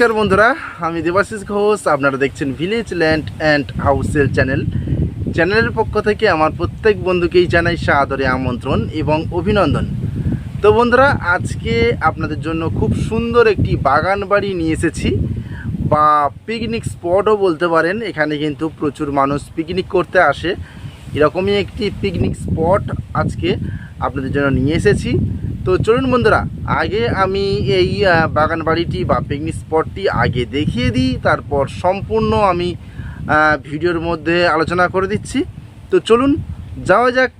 নমস্কার বন্ধুরা, আমি দেবাশিস ঘোষ, আপনারা দেখছেন ভিলেজ ল্যান্ড অ্যান্ড হাউসেল চ্যানেল চ্যানেলের পক্ষ থেকে আমার প্রত্যেক বন্ধুকেই জানাই সাদরে আমন্ত্রণ এবং অভিনন্দন। তো বন্ধুরা, আজকে আপনাদের জন্য খুব সুন্দর একটি বাগান বাড়ি নিয়ে এসেছি, বা পিকনিক স্পটও বলতে পারেন। এখানে কিন্তু প্রচুর মানুষ পিকনিক করতে আসে। এরকমই একটি পিকনিক স্পট আজকে আপনাদের জন্য নিয়ে এসেছি। তো চলুন বন্ধুরা, আগে আমি এই বাগান বাড়িটি বা পিকনিক স্পটটি আগে দেখিয়ে দিই, তারপর সম্পূর্ণ আমি ভিডিওর মধ্যে আলোচনা করে দিচ্ছি। তো চলুন, যাওয়া যাক।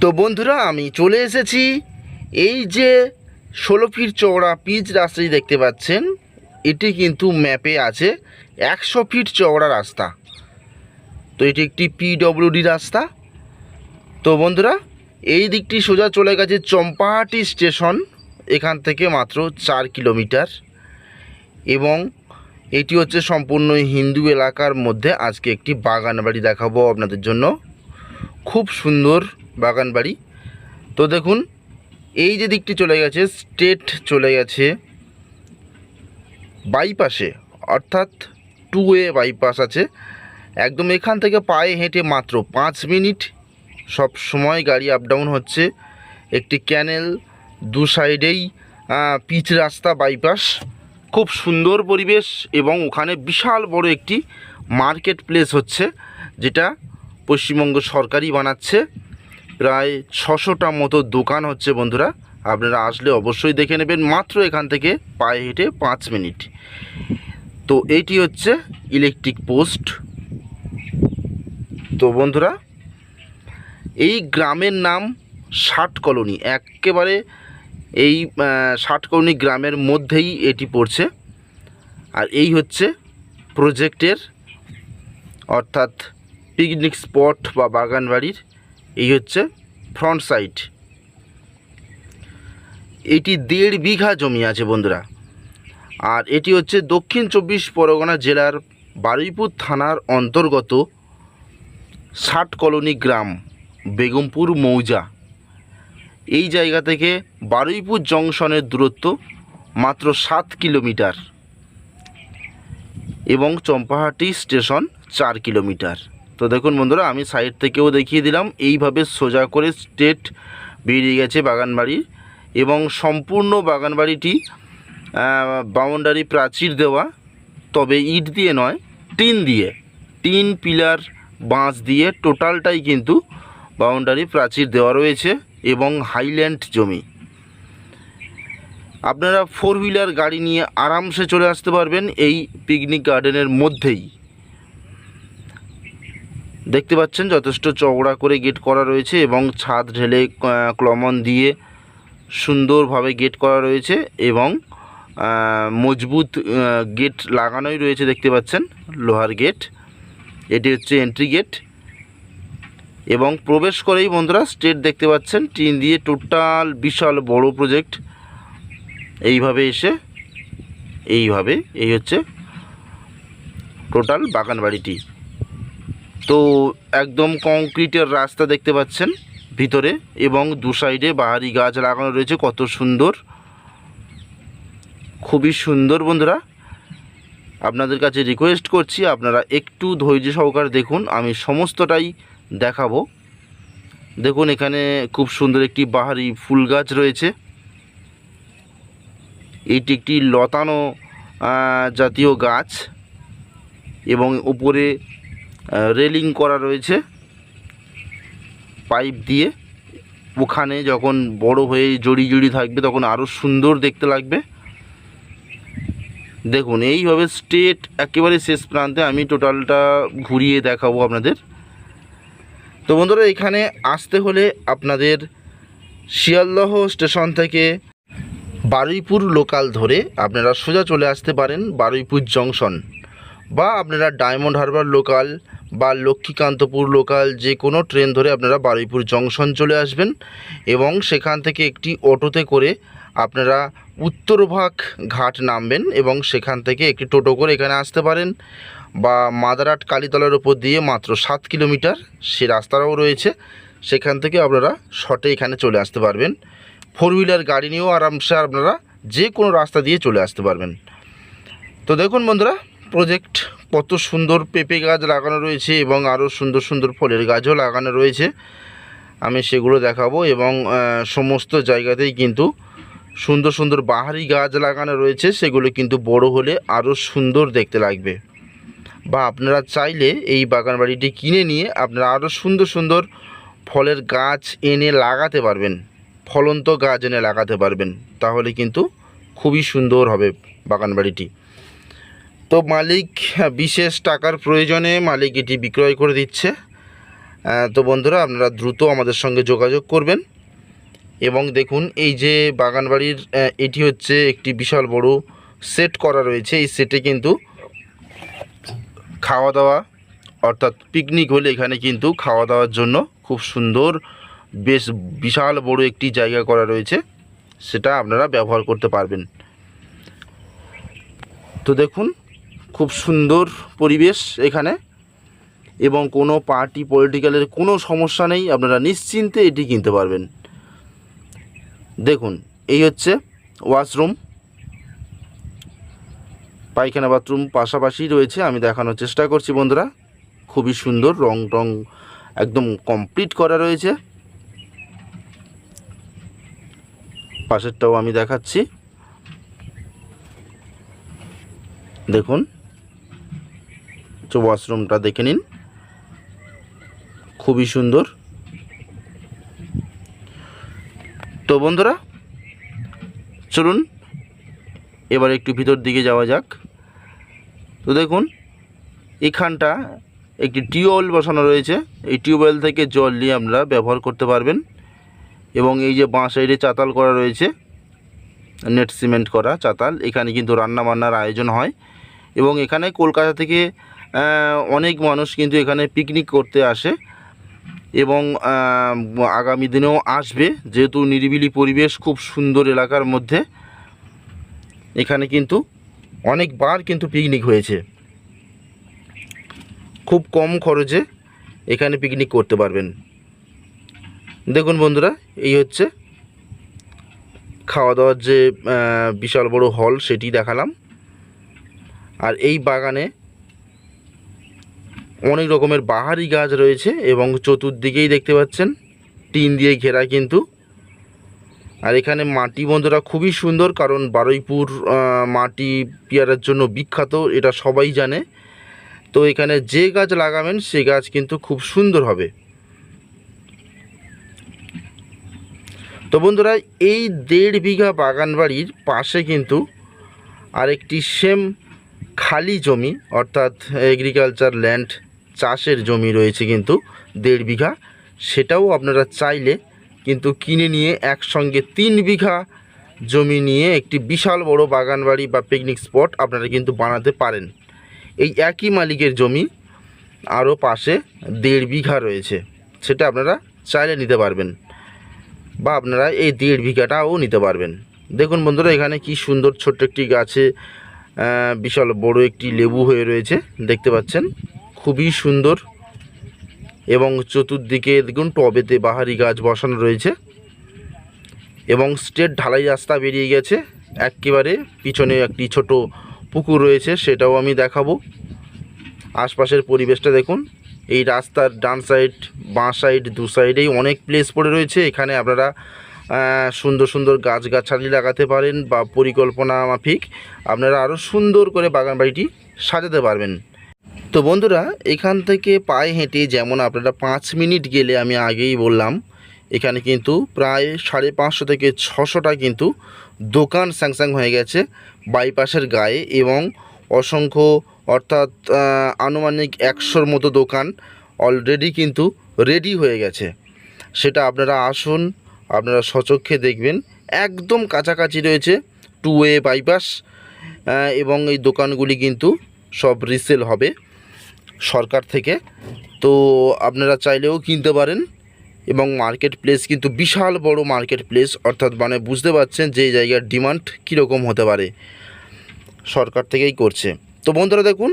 তো বন্ধুরা, আমি চলে এসেছি। এই যে ষোলো ফিট চওড়া পিচ রাস্তাটি দেখতে পাচ্ছেন, এটি কিন্তু ম্যাপে আছে, একশো ফিট চওড়া রাস্তা। তো এটি একটি পিডব্লিউডি রাস্তা। তো বন্ধুরা এই দিকটি সোজা চলে গেছে চম্পাহাটি স্টেশন, এখান থেকে মাত্র চার কিলোমিটার। এবং এটি হচ্ছে সম্পূর্ণ হিন্দু এলাকার মধ্যে আজকে একটি বাগান বাড়ি দেখাবো আপনাদের জন্য। খুব সুন্দর বাগান বাড়ি। তো দেখুন, এই যে দিকটি চলে গেছে, স্টেট চলে গেছে বাইপাসে, অর্থাৎ টু ওয়ে বাইপাস আছে। একদম এখান থেকে পায়ে হেঁটে মাত্র পাঁচ মিনিট সব সময় গাড়ি আপ ডাউন হচ্ছে। একটি ক্যানেল দু সাইডেই পিচ রাস্তা বাইপাস খুব সুন্দর পরিবেশ এবং ওখানে বিশাল বড় একটি মার্কেট প্লেস হচ্ছে, যেটা পশ্চিমবঙ্গ সরকারই বানাচ্ছে। প্রায় ছশোটা মতো দোকান হচ্ছে বন্ধুরা, আপনারা আসলে অবশ্যই দেখে নেবেন। মাত্র এখান থেকে পায়ে হেঁটে পাঁচ মিনিট। তো এইটি হচ্ছে ইলেকট্রিক পোস্ট তো বন্ধুরা এই গ্রামের নাম ষাট কলোনি। একেবারে এই ষাট কলোনি গ্রামের মধ্যেই এটি পড়ছে। আর এই হচ্ছে প্রজেক্টের, অর্থাৎ পিকনিক স্পট বা বাগান বাড়ির, এই হচ্ছে ফ্রন্ট সাইড। এটি দেড় বিঘা জমি আছে বন্ধুরা। আর এটি হচ্ছে দক্ষিণ চব্বিশ পরগনা জেলার বারুইপুর থানার অন্তর্গত ষাট কলোনি গ্রাম। বেগমপুর মৌজা। এই জায়গা থেকে বারুইপুর জংশনের দূরত্ব মাত্র সাত কিলোমিটার এবং চম্পাহাটি স্টেশন চার কিলোমিটার। তো দেখুন বন্ধুরা, আমি সাইড থেকেও দেখিয়ে দিলাম, এইভাবে সোজা করে স্টেট বেরিয়ে গেছে বাগানবাড়ি এবং সম্পূর্ণ বাগানবাড়িটি বাউন্ডারি প্রাচীর দেওয়া, তবে ইট দিয়ে নয়, টিন দিয়ে। টিন, পিলার, বাঁশ দিয়ে টোটালটাই কিন্তু বাউন্ডারি প্রাচীর দেওয়া রয়েছে এবং হাইল্যান্ড জমি। আপনারা ফোর হুইলার গাড়ি নিয়ে আরামসে চলে আসতে পারবেন এই পিকনিক গার্ডেনের মধ্যেই। দেখতে পাচ্ছেন যথেষ্ট চওড়া করে গেট করা রয়েছে এবং ছাদ ঢেলে ক্লমন দিয়ে সুন্দরভাবে গেট করা রয়েছে এবং মজবুত গেট লাগানোই রয়েছে দেখতে পাচ্ছেন, লোহার গেট। এটি হচ্ছে এন্ট্রি গেট এবং প্রবেশ করেই বন্ধুরা স্টেট দেখতে পাচ্ছেন। টিন দিয়ে টোটাল বিশাল বড় প্রজেক্ট। এইভাবে এসে, এইভাবে, এই হচ্ছে টোটাল বাগান বাড়িটি তো একদম কংক্রিটের রাস্তা দেখতে পাচ্ছেন ভিতরে এবং দু সাইডে বাহারি গাছ লাগানো রয়েছে, কত সুন্দর। খুবই সুন্দর বন্ধুরা। আপনাদের কাছে রিকোয়েস্ট করছি, আপনারা একটু ধৈর্য সহকারে দেখুন। আমি সমস্তটাই দেখাবো। দেখুন, এখানে খুব সুন্দর একটি বাহারি ফুল গাছ রয়েছে। এটি একটি লতানো জাতীয় গাছ এবং উপরে রেলিং করা রয়েছে পাইপ দিয়ে। ওখানে যখন বড় হয়ে জড়ি জড়ি থাকবে, তখন আরও সুন্দর দেখতে লাগবে। দেখুন, এইভাবে স্টেট একেবারে শেষ প্রান্তে আমি টোটালটা ঘুরিয়ে দেখাবো আপনাদের। তো বন্ধুরা, এখানে আসতে হলে আপনাদের শিয়ালদহ স্টেশন থেকে বারুইপুর লোকাল ধরে আপনারা সোজা চলে আসতে পারেন বারুইপুর জংশন বা আপনারা ডায়মন্ড হারবার লোকাল বা লক্ষ্মীকান্তপুর লোকাল যে কোনো ট্রেন ধরে আপনারা বারুইপুর জংশন চলে আসবেন এবং সেখান থেকে একটি অটোতে করে আপনারা উত্তরভাগ ঘাট নামবেন এবং সেখান থেকে একটি টোটো করে এখানে আসতে পারেন। বা মাদারহাট কালীতলার উপর দিয়ে মাত্র সাত কিলোমিটার সে রাস্তাটাও রয়েছে। সেখান থেকে আপনারা শর্টে এখানে চলে আসতে পারবেন। ফোর হুইলার গাড়ি নিয়েও আরামসে আপনারা যে কোনো রাস্তা দিয়ে চলে আসতে পারবেন। তো দেখুন বন্ধুরা প্রজেক্ট কত সুন্দর পেঁপে গাছ লাগানো রয়েছে এবং আরও সুন্দর সুন্দর ফলের গাছও লাগানো রয়েছে। আমি সেগুলো দেখাবো এবং সমস্ত জায়গাতেই কিন্তু সুন্দর সুন্দর বাহারি গাছ লাগানো রয়েছে। সেগুলো কিন্তু বড় হলে আরও সুন্দর দেখতে লাগবে। বা আপনারা চাইলে এই বাগান বাড়িটি কিনে নিয়ে আপনারা আরও সুন্দর সুন্দর ফলের গাছ এনে লাগাতে পারবেন ফলন্ত গাছ এনে লাগাতে পারবেন তাহলে কিন্তু খুবই সুন্দর হবে বাগান বাড়িটি তো মালিক হ্যাঁ, বিশেষ টাকার প্রয়োজনে মালিক এটি বিক্রয় করে দিচ্ছে। তো বন্ধুরা আপনারা দ্রুত আমাদের সঙ্গে যোগাযোগ করবেন এবং দেখুন এই যে বাগান বাড়ির এটি হচ্ছে একটি বিশাল বড় সেট করা রয়েছে। এই সেটে কিন্তু খাওয়া দাওয়া অর্থাৎ পিকনিক হলে এখানে কিন্তু খাওয়া দাওয়ার জন্য খুব সুন্দর, বেশ বিশাল বড় একটি জায়গা করা রয়েছে, সেটা আপনারা ব্যবহার করতে পারবেন। তো দেখুন, খুব সুন্দর পরিবেশ এখানে এবং কোনো পার্টি পলিটিক্যালের কোনো সমস্যা নেই, আপনারা নিশ্চিন্তে এটি কিনতে পারবেন। দেখুন, এই হচ্ছে ওয়াশরুম পায়খানা বাথরুম পাশাপাশি রয়েছে, আমি দেখানোর চেষ্টা করছি বন্ধুরা। খুবই সুন্দর, রং টং একদম কমপ্লিট করা রয়েছে। পাশেরটাও আমি দেখাচ্ছি। দেখুন ওয়াশরুমটা দেখে নিন। খুবই সুন্দর। তো বন্ধুরা, চলুন, এবার একটু ভিতর দিকে যাওয়া যাক। তো দেখুন, এখানটা একটি টিউবওয়েল বসানো রয়েছে। এই টিউবওয়েল থেকে জল নিয়ে আমরা ব্যবহার করতে পারবেন। এবং এই যে বাঁ সাইডে চাতাল করা রয়েছে, নেট সিমেন্ট করা চাতাল, এখানে কিন্তু রান্না বান্নার আয়োজন হয়। এবং এখানে কলকাতা থেকে অনেক মানুষ কিন্তু এখানে পিকনিক করতে আসে এবং আগামী দিনেও আসবে। যেহেতু নিরিবিলি পরিবেশ, খুব সুন্দর এলাকার মধ্যে। এখানে কিন্তু অনেকবার কিন্তু পিকনিক হয়েছে। খুব কম খরচে এখানে পিকনিক করতে পারবেন। দেখুন বন্ধুরা, এই হচ্ছে খাওয়া দাওয়ার যে বিশাল বড় হল সেটি দেখালাম। আর এই বাগানে অনেক রকমের বাহারি গাছ রয়েছে এবং চতুর্দিকেই দেখতে পাচ্ছেন, টিন দিয়ে ঘেরা কিন্তু আর এখানে মাটি বন্ধুরা খুবই সুন্দর, কারণ বারুইপুর মাটি পেয়ারার জন্য বিখ্যাত, এটা সবাই জানে। তো এখানে যে গাছ লাগাবেন, সে গাছ কিন্তু খুব সুন্দর হবে। তো বন্ধুরা, এই দেড় বিঘা বাগান বাড়ির পাশে কিন্তু আরেকটি সেম খালি জমি, অর্থাৎ এগ্রিকালচার ল্যান্ড চাষের জমি রয়েছে কিন্তু দেড় বিঘা। সেটাও আপনারা চাইলে কিন্তু কিনে নিয়ে একসঙ্গে তিন বিঘা জমি নিয়ে একটি বিশাল বড় বাগান বাড়ি বা পিকনিক স্পট আপনারা কিন্তু বানাতে পারেন। এই একই মালিকের জমি আরও পাশে দেড় বিঘা রয়েছে। সেটা আপনারা চাইলে নিতে পারবেন বা আপনারা এই দেড় বিঘাটাও নিতে পারবেন। দেখুন বন্ধুরা, এখানে কি সুন্দর ছোট্ট একটি গাছে বিশাল বড় একটি লেবু হয়ে রয়েছে। দেখতে পাচ্ছেন, খুবই সুন্দর এবং চতুর্দিকে দেখুন টবেতে বাহারি গাছ বসানো রয়েছে এবং স্ট্রেট ঢালাই রাস্তা বেরিয়ে গেছে। একেবারে পিছনে একটি ছোট পুকুর রয়েছে, সেটাও আমি দেখাবো। আশপাশের পরিবেশটা দেখুন, এই রাস্তার ডান সাইড, বাঁ সাইড, দু সাইডেই অনেক প্লেস পড়ে রয়েছে। এখানে আপনারা সুন্দর সুন্দর গাছগাছালি লাগাতে পারেন বা পরিকল্পনা মাফিক আপনারা আরও সুন্দর করে বাগান বাড়িটি সাজাতে পারবেন। তো বন্ধুরা, এখান থেকে পায়ে হেঁটে যেমন আপনারা পাঁচ মিনিট গেলে আমি আগেই বললাম, এখানে কিন্তু প্রায় সাড়ে পাঁচশো থেকে ছশোটা কিন্তু দোকান স্যাংস্যাং হয়ে গেছে বাইপাসের গায়ে এবং অসংখ্য অর্থাৎ আনুমানিক একশোর মতো দোকান অলরেডি কিন্তু রেডি হয়ে গেছে। সেটা আপনারা আসুন, আপনারা সচক্ষে দেখবেন, একদম কাছাকাছি রয়েছে টু ওয়ে বাইপাস এবং এই দোকানগুলি কিন্তু সব রিসেল হবে সরকার থেকে। তো আপনারা চাইলেও কিনতে পারেন এবং মার্কেট প্লেস কিন্তু বিশাল বড় মার্কেট প্লেস অর্থাৎ মানে বুঝতে পারছেন যে জায়গার ডিমান্ড কীরকম হতে পারে। সরকার থেকেই করছে। তো বন্ধুরা দেখুন,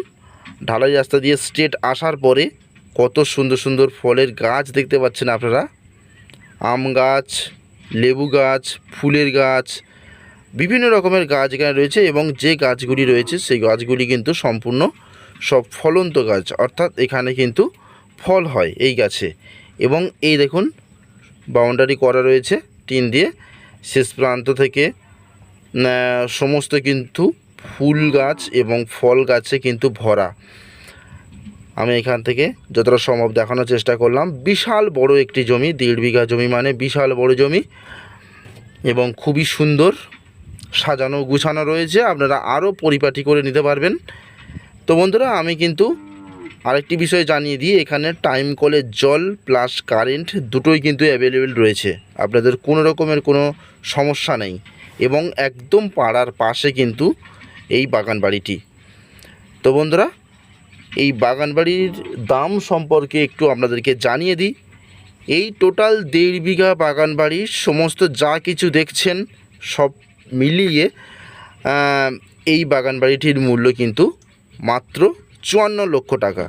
ঢালাই রাস্তা দিয়ে স্ট্রেট আসার পরে কত সুন্দর সুন্দর ফলের গাছ দেখতে পাচ্ছেন আপনারা। আম গাছ, লেবু গাছ, ফুলের গাছ বিভিন্ন রকমের গাছ এখানে রয়েছে এবং যে গাছগুলি রয়েছে সেই গাছগুলি কিন্তু সম্পূর্ণ সব ফলন্ত গাছ, অর্থাৎ এখানে কিন্তু ফল হয় এই গাছে। এবং এই দেখুন বাউন্ডারি করা রয়েছে টিন দিয়ে। শেষ প্রান্ত থেকে সমস্ত কিন্তু ফুল গাছ এবং ফল গাছে কিন্তু ভরা। আমি এখান থেকে যতটা সম্ভব দেখানোর চেষ্টা করলাম। বিশাল বড় একটি জমি, দেড় বিঘা জমি মানে বিশাল বড় জমি এবং খুবই সুন্দর সাজানো গুছানো রয়েছে, আপনারা আরও পরিপাটি করে নিতে পারবেন। তো বন্ধুরা, আমি কিন্তু আরেকটি বিষয় জানিয়ে দিই, এখানে টাইম কলের জল প্লাস কারেন্ট দুটোই কিন্তু অ্যাভেলেবেল রয়েছে। আপনাদের কোনো রকমের কোনো সমস্যা নেই এবং একদম পাড়ার পাশে কিন্তু এই বাগান বাড়িটি তো বন্ধুরা, এই বাগান বাড়ির দাম সম্পর্কে একটু আপনাদেরকে জানিয়ে দিই। এই টোটাল দেড় বিঘা বাগান বাড়ির সমস্ত যা কিছু দেখছেন, সব মিলিয়ে এই বাগান বাড়িটির মূল্য কিন্তু মাত্র চুয়ান্ন লক্ষ টাকা।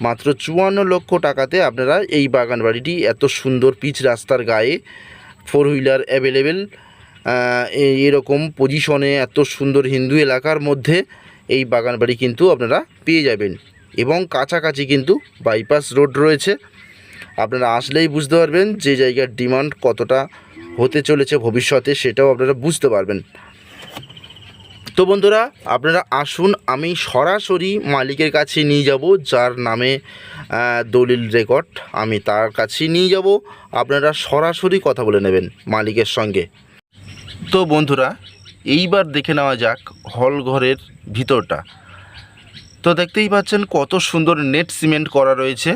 মাত্র চুয়ান্ন লক্ষ টাকাতে আপনারা এই বাগান বাড়িটি এত সুন্দর পিচ রাস্তার গায়ে ফোর হুইলার অ্যাভেলেবেল এরকম পজিশনে এত সুন্দর হিন্দু এলাকার মধ্যে এই বাগান বাড়ি কিন্তু আপনারা পেয়ে যাবেন। এবং কাছাকাছি কিন্তু বাইপাস রোড রয়েছে। আপনারা আসলেই বুঝতে পারবেন যে জায়গার ডিমান্ড কতটা হতে চলেছে ভবিষ্যতে, সেটাও আপনারা বুঝতে পারবেন। তো বন্ধুরা, আপনারা আসুন, আমি সরাসরি মালিকের কাছে নিয়ে যাব, যার নামে দলিল রেকর্ড। আমি তার কাছে নিয়ে যাব, আপনারা সরাসরি কথা বলে নেবেন মালিকের সঙ্গে। তো বন্ধুরা, এইবার দেখে নেওয়া যাক হল ঘরের ভিতরটা। তো দেখতেই পাচ্ছেন কত সুন্দর নেট সিমেন্ট করা রয়েছে,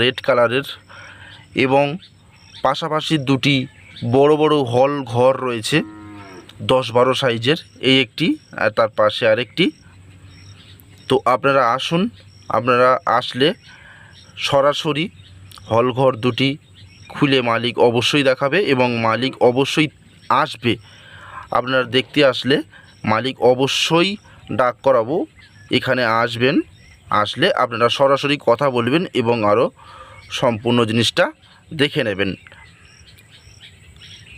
রেড কালারের, এবং পাশাপাশি দুটি বড় বড় হল ঘর রয়েছে, দশ বারো সাইজের, এই একটি আর তার পাশে আরেকটি। তো আপনারা আসুন, আপনারা আসলে সরাসরি হল ঘর দুটি খুলে মালিক অবশ্যই দেখাবে এবং মালিক অবশ্যই আসবে। আপনারা দেখতে আসলে মালিক অবশ্যই ডাক করাবো, এখানে আসবেন, আসলে আপনারা সরাসরি কথা বলবেন এবং আরও সম্পূর্ণ জিনিসটা দেখে নেবেন।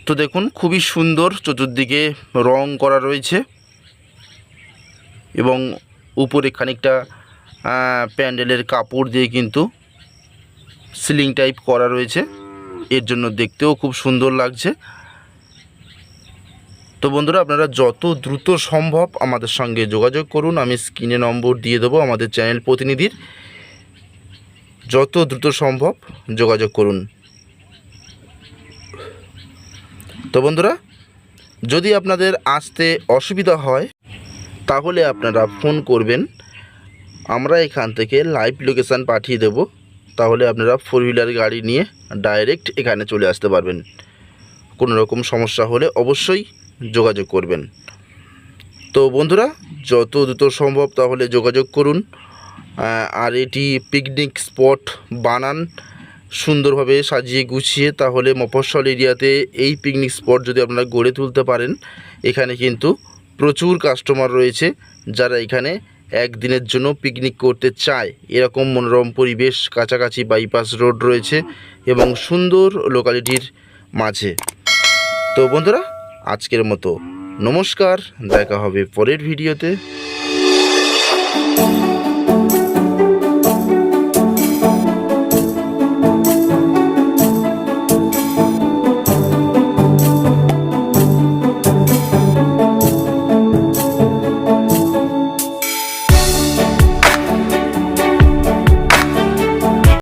তো দেখুন, খুবই সুন্দর চতুর্দিকে রং করা রয়েছে এবং উপরে খানিকটা প্যান্ডেলের কাপড় দিয়ে কিন্তু সিলিং টাইপ করা রয়েছে। এর জন্য দেখতেও খুব সুন্দর লাগছে। তো বন্ধুরা, আপনারা যত দ্রুত সম্ভব আমাদের সঙ্গে যোগাযোগ করুন। আমি স্ক্রিনে নম্বর দিয়ে দেবো আমাদের চ্যানেল প্রতিনিধির। যত দ্রুত সম্ভব যোগাযোগ করুন। তো বন্ধুরা, যদি আপনাদের আসতে অসুবিধা হয়, তাহলে আপনারা ফোন করবেন। আমরা এখান থেকে লাইভ লোকেশান পাঠিয়ে দেব। তাহলে আপনারা ফোর হুইলার গাড়ি নিয়ে ডাইরেক্ট এখানে চলে আসতে পারবেন। কোনো রকম সমস্যা হলে অবশ্যই যোগাযোগ করবেন। তো বন্ধুরা, যত দ্রুত সম্ভব তাহলে যোগাযোগ করুন। আর এটি পিকনিক স্পট বানান। সুন্দরভাবে সাজিয়ে গুছিয়ে তাহলে মফস্বল এরিয়াতে এই পিকনিক স্পট যদি আপনারা গড়ে তুলতে পারেন, এখানে কিন্তু প্রচুর কাস্টমার রয়েছে যারা এখানে একদিনের জন্য পিকনিক করতে চায়। এরকম মনোরম পরিবেশ, কাছাকাছি বাইপাস রোড রয়েছে এবং সুন্দর লোকালিটির মাঝে। তো বন্ধুরা, আজকের মতো নমস্কার, দেখা হবে পরের ভিডিওতে